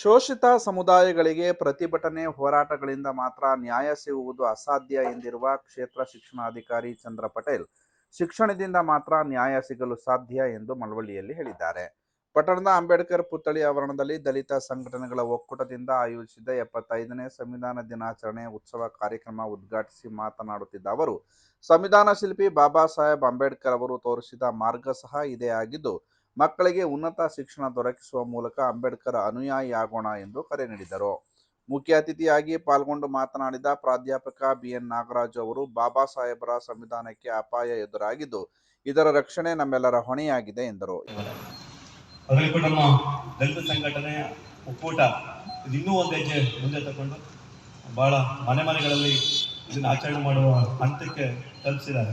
ಶೋಷಿತ ಸಮುದಾಯಗಳಿಗೆ ಪ್ರತಿಭಟನೆ ಹೋರಾಟಗಳಿಂದ ಮಾತ್ರ ನ್ಯಾಯ ಸಿಗುವುದು ಅಸಾಧ್ಯ ಎಂದಿರುವ ಕ್ಷೇತ್ರ ಶಿಕ್ಷಣಾಧಿಕಾರಿ ಚಂದ್ರ ಪಟೇಲ್, ಶಿಕ್ಷಣದಿಂದ ಮಾತ್ರ ನ್ಯಾಯ ಸಿಗಲು ಸಾಧ್ಯ ಎಂದು ಮಳವಳ್ಳಿಯಲ್ಲಿ ಹೇಳಿದ್ದಾರೆ. ಪಟ್ಟಣದ ಅಂಬೇಡ್ಕರ್ ಪುತ್ಥಳಿ ಆವರಣದಲ್ಲಿ ದಲಿತ ಸಂಘಟನೆಗಳ ಒಕ್ಕೂಟದಿಂದ ಆಯೋಜಿಸಿದ್ದ ಎಪ್ಪತ್ತೈದನೇ ಸಂವಿಧಾನ ದಿನಾಚರಣೆ ಉತ್ಸವ ಕಾರ್ಯಕ್ರಮ ಉದ್ಘಾಟಿಸಿ ಮಾತನಾಡುತ್ತಿದ್ದ ಅವರು, ಸಂವಿಧಾನ ಶಿಲ್ಪಿ ಬಾಬಾ ಸಾಹೇಬ್ ಅಂಬೇಡ್ಕರ್ ಅವರು ತೋರಿಸಿದ ಮಾರ್ಗ ಸಹ ಇದೇ ಆಗಿದ್ದು ಮಕ್ಕಳಿಗೆ ಉನ್ನತ ಶಿಕ್ಷಣ ದೊರಕಿಸುವ ಮೂಲಕ ಅಂಬೇಡ್ಕರ್ ಅನುಯಾಯಿಯಾಗೋಣ ಎಂದು ಕರೆ ನೀಡಿದರು. ಮುಖ್ಯ ಅತಿಥಿಯಾಗಿ ಪಾಲ್ಗೊಂಡು ಮಾತನಾಡಿದ ಪ್ರಾಧ್ಯಾಪಕ ಬಿಎನ್ ನಾಗರಾಜ್ ಅವರು, ಬಾಬಾ ಸಾಹೇಬರ ಸಂವಿಧಾನಕ್ಕೆ ಅಪಾಯ ಎದುರಾಗಿದ್ದು, ಇದರ ರಕ್ಷಣೆ ನಮ್ಮೆಲ್ಲರ ಹೊಣೆಯಾಗಿದೆ ಎಂದರು. ನಮ್ಮ ದಲಿತ ಸಂಘಟನೆ ಒಕ್ಕೂಟ ಇನ್ನೂ ಮುಂದೆ ತಗೊಂಡು ಬಹಳ ಮನೆ ಮನೆಗಳಲ್ಲಿ ಇದನ್ನು ಆಚರಣೆ ಮಾಡುವ ಹಂತಕ್ಕೆ ತಲುಪಿಸಿದ್ದಾರೆ.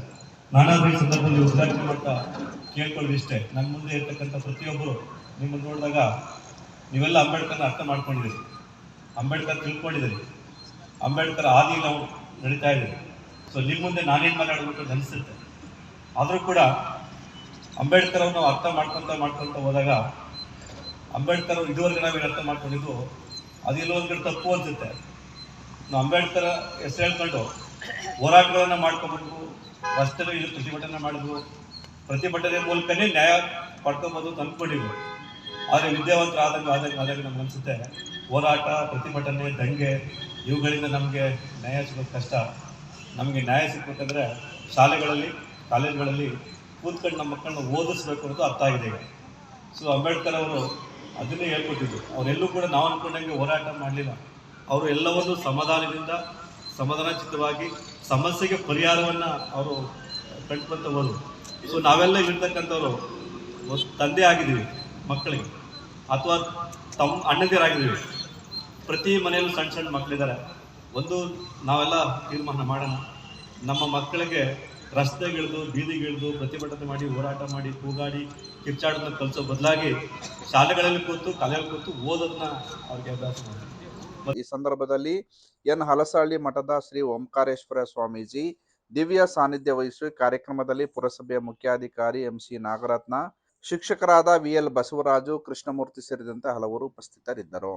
ನಾನಾದ್ರೂ ಈ ಸಂದರ್ಭದಲ್ಲಿ ಉದ್ಘಾಟನೆ ಮಾಡ್ತಾ ಕೇಳ್ಕೊಳ್ಳೋದು ಇಷ್ಟೇ. ನನ್ನ ಮುಂದೆ ಇರ್ತಕ್ಕಂಥ ಪ್ರತಿಯೊಬ್ಬರು ನಿಮ್ಮನ್ನು ನೋಡಿದಾಗ ನೀವೆಲ್ಲ ಅಂಬೇಡ್ಕರ್ನ ಅರ್ಥ ಮಾಡ್ಕೊಂಡಿದ್ದೀರಿ. ಅಂಬೇಡ್ಕರ್ ತಿಳ್ಕೊಂಡಿದ್ದೀರಿ. ಅಂಬೇಡ್ಕರ್ ಆದಿ ನಾವು ನಡೀತಾ ಇದ್ದೀವಿ. ಸೊ ನಿಮ್ಮ ಮುಂದೆ ನಾನೇನು ಮಾತಾಡಬೇಕು ಅಂತ ಅನಿಸುತ್ತೆ ಆದರೂ ಕೂಡ ಅಂಬೇಡ್ಕರ್ ನಾವು ಅರ್ಥ ಮಾಡ್ಕೊತ ಮಾಡ್ಕೊತ ಹೋದಾಗ ಅಂಬೇಡ್ಕರ್ ಅವರು ಇದುವರೆಗೆ ನಾವೇನು ಅರ್ಥ ಮಾಡ್ಕೊಂಡಿದ್ದು ಅದೆಲ್ಲ ಒಂದು ಕಡೆ ತಪ್ಪು ಅನ್ಸುತ್ತೆ. ನಾವು ಅಂಬೇಡ್ಕರ್ ಹೆಸರು ಹೇಳ್ಕೊಂಡು ಹೋರಾಟಗಳನ್ನ ಮಾಡ್ಕೋಬೇಕು ರಸ್ತೆಗಳು ಇದು ಪ್ರತಿಭಟನೆ ಮಾಡಿದ್ವು ಪ್ರತಿಭಟನೆ ಮೂಲಕನೇ ನ್ಯಾಯ ಪಡ್ಕೊಬೋದು ಅಂತ ಅಂದ್ಕೊಂಡಿದ್ವು ಆದರೆ ವಿದ್ಯಾವಂತರ ಆದಂಗೆ ಆದಂಗೆ ಆದಂಗೆ ನಮ್ಗೆ ಅನ್ಸುತ್ತೆ. ಹೋರಾಟ, ಪ್ರತಿಭಟನೆ, ದಂಗೆ, ಇವುಗಳಿಂದ ನಮಗೆ ನ್ಯಾಯ ಸಿಗೋದು ಕಷ್ಟ. ನಮಗೆ ನ್ಯಾಯ ಸಿಗ್ಬೇಕಂದ್ರೆ ಶಾಲೆಗಳಲ್ಲಿ, ಕಾಲೇಜುಗಳಲ್ಲಿ ಕೂತ್ಕೊಂಡು ನಮ್ಮ ಮಕ್ಕಳನ್ನ ಓದಿಸ್ಬೇಕು ಅನ್ನೋದು ಅರ್ಥ ಆಗಿದೆ ಸೊ ಅಂಬೇಡ್ಕರ್ ಅವರು ಅದನ್ನೇ ಹೇಳ್ಕೊಟ್ಟಿದ್ರು ಅವರೆಲ್ಲೂ ಕೂಡ ನಾವು ಅಂದ್ಕೊಂಡಂಗೆ ಹೋರಾಟ ಮಾಡಲಿಲ್ಲ. ಅವರು ಎಲ್ಲವನ್ನೂ ಸಮಾಧಾನದಿಂದ ಸಮಾಧಾನಚಿತವಾಗಿ ಸಮಸ್ಯೆಗೆ ಪರಿಹಾರವನ್ನು ಅವರು ಕಂಡುಕೊಂತವರು ಸೊ ನಾವೆಲ್ಲ ಇರ್ತಕ್ಕಂಥವ್ರು ತಂದೆ ಆಗಿದ್ದೀವಿ, ಮಕ್ಕಳಿಗೆ. ಅಥವಾ ತಮ್ಮ ಅಣ್ಣಂದಿರಾಗಿದ್ದೀವಿ. ಪ್ರತಿ ಮನೆಯಲ್ಲೂ ಸಣ್ಣ ಸಣ್ಣ ಮಕ್ಕಳಿದ್ದಾರೆ ಒಂದು ನಾವೆಲ್ಲ ತೀರ್ಮಾನ ಮಾಡೋಣ. ನಮ್ಮ ಮಕ್ಕಳಿಗೆ ರಸ್ತೆಗಿಳಿದು, ಬೀದಿಗಿಳಿದು ಪ್ರತಿಭಟನೆ ಮಾಡಿ, ಹೋರಾಟ ಮಾಡಿ, ಕೂಗಾಡಿ, ಕಿರ್ಚಾಡೋದನ್ನ ಕಲಿಸೋ ಬದಲಾಗಿ ಶಾಲೆಗಳಲ್ಲಿ ಕೂತು, ಕಲೆಯಲ್ಲಿ ಕೂತು ಓದೋದನ್ನ ಅವ್ರಿಗೆ ಅಭ್ಯಾಸ ಮಾಡಿ ಈ ಸಂದರ್ಭದಲ್ಲಿ ಎನ್ ಹಲಸಹಳ್ಳಿ ಮಠದ ಶ್ರೀ ಓಂಕಾರೇಶ್ವರ ಸ್ವಾಮೀಜಿ ದಿವ್ಯ ಸಾನ್ನಿಧ್ಯ ವಹಿಸಿ ಕಾರ್ಯಕ್ರಮದಲ್ಲಿ ಪುರಸಭೆಯ ಮುಖ್ಯಾಧಿಕಾರಿ ಎಂಸಿ ನಾಗರತ್ನ, ಶಿಕ್ಷಕರಾದ ವಿಎಲ್ ಬಸವರಾಜು, ಕೃಷ್ಣಮೂರ್ತಿ ಸೇರಿದಂತೆ ಹಲವರು ಉಪಸ್ಥಿತರಿದ್ದರು.